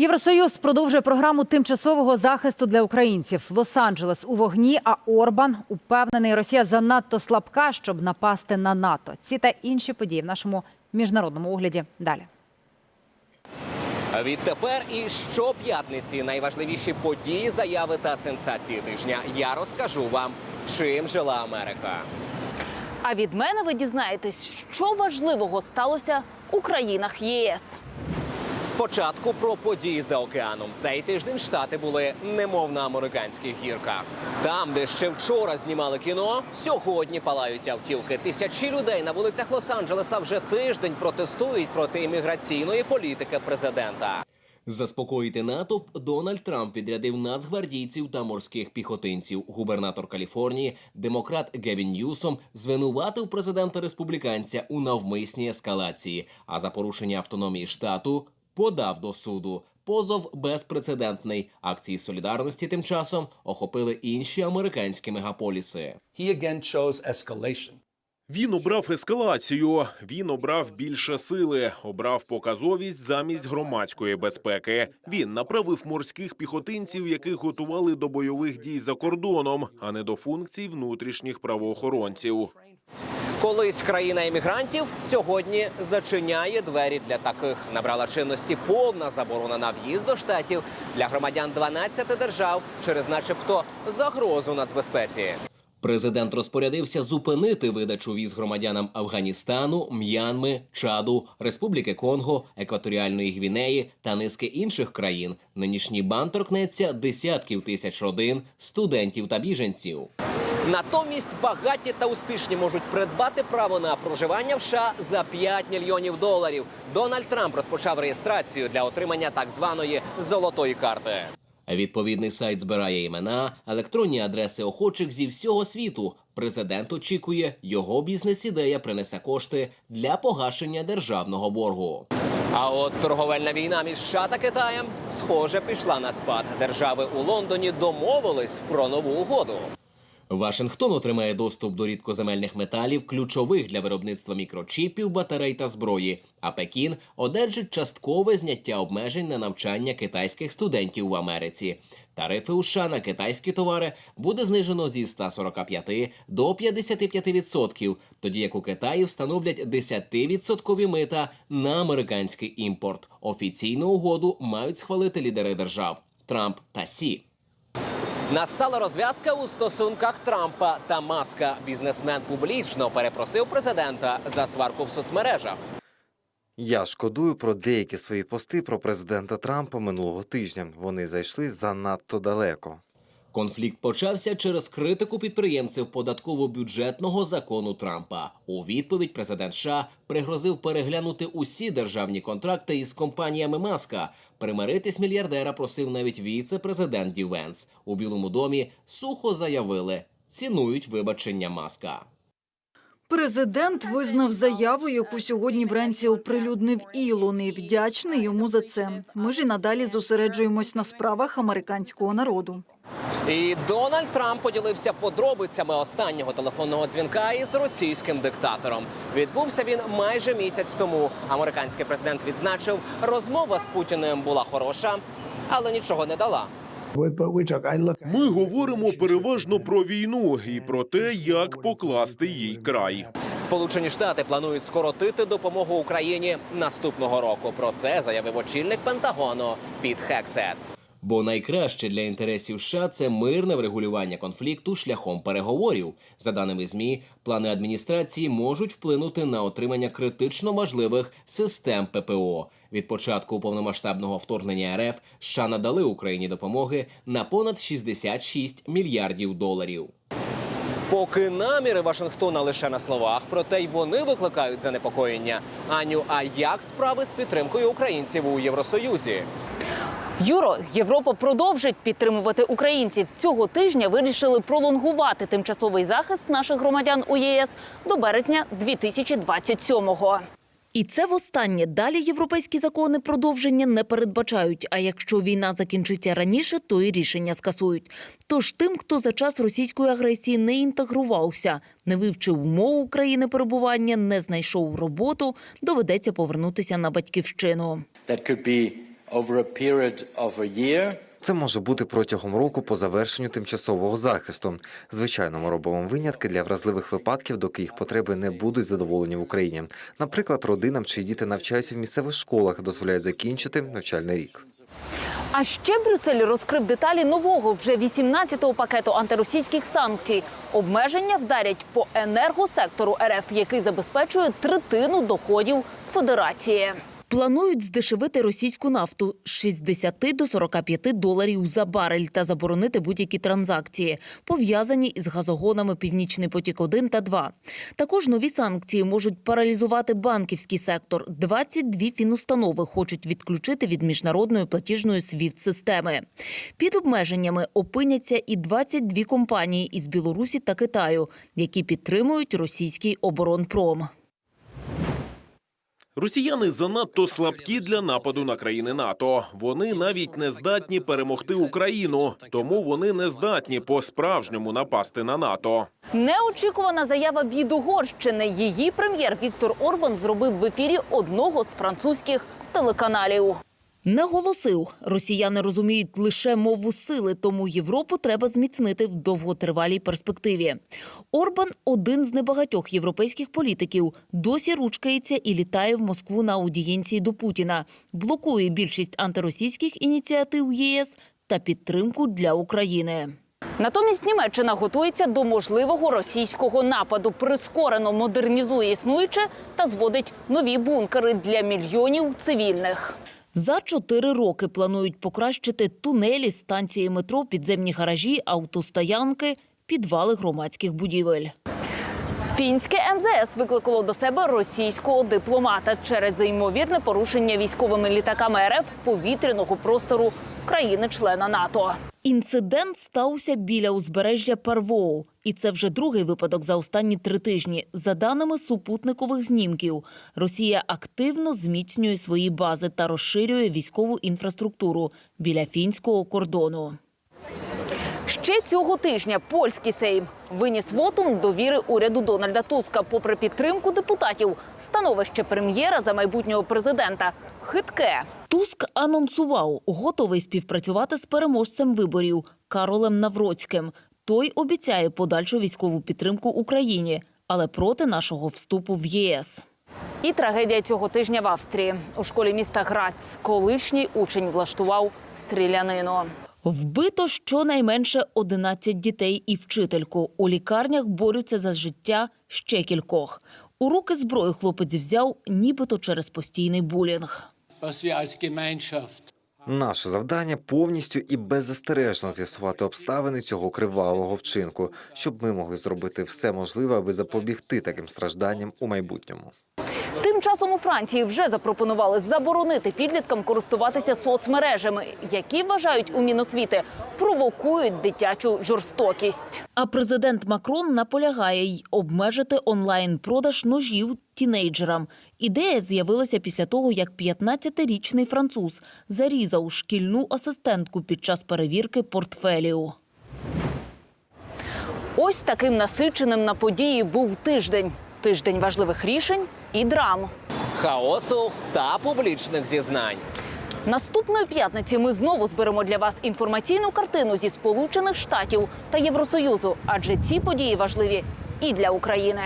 Євросоюз продовжує програму тимчасового захисту для українців. Лос-Анджелес у вогні, а Орбан упевнений, Росія занадто слабка, щоб напасти на НАТО. Ці та інші події в нашому міжнародному огляді далі. Відтепер і щоп'ятниці найважливіші події, заяви та сенсації тижня. Я розкажу вам, чим жила Америка. А від мене ви дізнаєтесь, що важливого сталося у країнах ЄС. Спочатку про події за океаном. Цей тиждень штати були немов на американських гірках. Там, де ще вчора знімали кіно, сьогодні палають автівки. Тисячі людей на вулицях Лос-Анджелеса вже тиждень протестують проти імміграційної політики президента. Заспокоїти натовп Дональд Трамп відрядив нацгвардійців та морських піхотинців. Губернатор Каліфорнії, демократ Гевін Ньюсом, звинуватив президента республіканця у навмисній ескалації. А за порушення автономії штату подав до суду. Позов безпрецедентний. Акції солідарності тим часом охопили інші американські мегаполіси. he again chose escalation. Він обрав ескалацію. Він обрав більше сили, обрав показовість замість громадської безпеки. Він направив морських піхотинців, яких готували до бойових дій за кордоном, а не до функцій внутрішніх правоохоронців. Колись країна іммігрантів сьогодні зачиняє двері для таких. Набрала чинності повна заборона на в'їзд до штатів для громадян 12 держав через, начебто, загрозу нацбезпеці. Президент розпорядився зупинити видачу віз громадянам Афганістану, М'янми, Чаду, Республіки Конго, Екваторіальної Гвінеї та низки інших країн. Нинішній бан торкнеться десятків тисяч родин, студентів та біженців. Натомість багаті та успішні можуть придбати право на проживання в США за 5 мільйонів доларів. Дональд Трамп розпочав реєстрацію для отримання так званої золотої карти. Відповідний сайт збирає імена, електронні адреси охочих зі всього світу. Президент очікує, його бізнес-ідея принесе кошти для погашення державного боргу. А от торговельна війна між США та Китаєм, схоже, пішла на спад. Держави у Лондоні домовились про нову угоду. Вашингтон отримає доступ до рідкоземельних металів, ключових для виробництва мікрочіпів, батарей та зброї. А Пекін одержить часткове зняття обмежень на навчання китайських студентів в Америці. Тарифи у США на китайські товари буде знижено зі 145 до 55%, тоді як у Китаї встановлять 10% мита на американський імпорт. Офіційну угоду мають схвалити лідери держав Трамп та Сі. Настала розв'язка у стосунках Трампа та Маска. Бізнесмен публічно перепросив президента за сварку в соцмережах. Я шкодую про деякі свої пости про президента Трампа минулого тижня. Вони зайшли занадто далеко. Конфлікт почався через критику підприємців податково-бюджетного закону Трампа. У відповідь президент США пригрозив переглянути усі державні контракти із компаніями Маска. Примиритись мільярдера просив навіть віце-президент Дівенс. У Білому домі сухо заявили, цінують вибачення Маска. Президент визнав заяву, яку сьогодні вранці оприлюднив Ілон, і вдячний йому за це. Ми ж і надалі зосереджуємось на справах американського народу. І Дональд Трамп поділився подробицями останнього телефонного дзвінка із російським диктатором. Відбувся він майже місяць тому. Американський президент відзначив, розмова з Путіним була хороша, але нічого не дала. Ми говоримо переважно про війну і про те, як покласти їй край. Сполучені Штати планують скоротити допомогу Україні наступного року. Про це заявив очільник Пентагону Піт Хексет. Бо найкраще для інтересів США це мирне врегулювання конфлікту шляхом переговорів. За даними змі, плани адміністрації можуть вплинути на отримання критично важливих систем ППО. Від початку повномасштабного вторгнення РФ США надали Україні допомоги на понад 66 мільярдів доларів. Поки наміри Вашингтона лише на словах, проте й вони викликають занепокоєння. Аню, а як справи з підтримкою українців у Євросоюзі? Юро, Європа продовжить підтримувати українців. Цього тижня вирішили пролонгувати тимчасовий захист наших громадян у ЄС до березня 2027-го. І це востаннє. Далі європейські закони продовження не передбачають. А якщо війна закінчиться раніше, то і рішення скасують. Тож тим, хто за час російської агресії не інтегрувався, не вивчив мову України перебування, не знайшов роботу, доведеться повернутися на батьківщину. That could be over a period of a year. Це може бути протягом року по завершенню тимчасового захисту. Звичайно, ми робимо винятки для вразливих випадків, доки їх потреби не будуть задоволені в Україні. Наприклад, родинам, чиї діти навчаються в місцевих школах, дозволяють закінчити навчальний рік. А ще Брюссель розкрив деталі нового вже 18-го пакету антиросійських санкцій. Обмеження вдарять по енергосектору РФ, який забезпечує третину доходів Федерації. Планують здешевити російську нафту з 60 до 45 доларів за барель та заборонити будь-які транзакції, пов'язані із газогонами Північний потік 1 та 2. Також нові санкції можуть паралізувати банківський сектор. 22 фінустанови хочуть відключити від міжнародної платіжної СВІФТ-системи. Під обмеженнями опиняться і 22 компанії із Білорусі та Китаю, які підтримують російський оборонпром. Росіяни занадто слабкі для нападу на країни НАТО. Вони навіть не здатні перемогти Україну, тому вони не здатні по-справжньому напасти на НАТО. Неочікувана заява від Угорщини. Її прем'єр Віктор Орбан зробив в ефірі одного з французьких телеканалів. Наголосив, росіяни розуміють лише мову сили, тому Європу треба зміцнити в довготривалій перспективі. Орбан один з небагатьох європейських політиків, досі ручкається і літає в Москву на аудієнції до Путіна, блокує більшість антиросійських ініціатив ЄС та підтримку для України. Натомість Німеччина готується до можливого російського нападу, прискорено модернізує існуюче та зводить нові бункери для мільйонів цивільних. За чотири роки планують покращити тунелі, станції метро, підземні гаражі, автостоянки, підвали громадських будівель. Фінське МЗС викликало до себе російського дипломата через ймовірне порушення військовими літаками РФ повітряного простору країни-члена НАТО. Інцидент стався біля узбережжя Парвоу, і це вже другий випадок за останні три тижні. За даними супутникових знімків, Росія активно зміцнює свої бази та розширює військову інфраструктуру біля фінського кордону. Ще цього тижня польський сейм виніс вотум довіри уряду Дональда Туска. Попри підтримку депутатів, становище прем'єра за майбутнього президента хитке. Туск анонсував, готовий співпрацювати з переможцем виборів Каролем Навроцьким. Той обіцяє подальшу військову підтримку Україні, але проти нашого вступу в ЄС. І трагедія цього тижня в Австрії. У школі міста Грац колишній учень влаштував стрілянину. Вбито щонайменше 11 дітей і вчительку. У лікарнях борються за життя ще кількох. У руки зброю хлопець взяв нібито через постійний булінг. Наше завдання повністю і беззастережно з'ясувати обставини цього кривавого вчинку, щоб ми могли зробити все можливе, аби запобігти таким стражданням у майбутньому. Тим часом у Франції вже запропонували заборонити підліткам користуватися соцмережами, які вважають у Міносвіти провокують дитячу жорстокість. А президент Макрон наполягає й обмежити онлайн-продаж ножів тінейджерам. Ідея з'явилася після того, як 15-річний француз зарізав шкільну асистентку під час перевірки портфелів. Ось таким насиченим на події був тиждень. Тиждень важливих рішень і драм. Хаосу та публічних зізнань. Наступної п'ятниці ми знову зберемо для вас інформаційну картину зі Сполучених Штатів та Євросоюзу, адже ці події важливі і для України.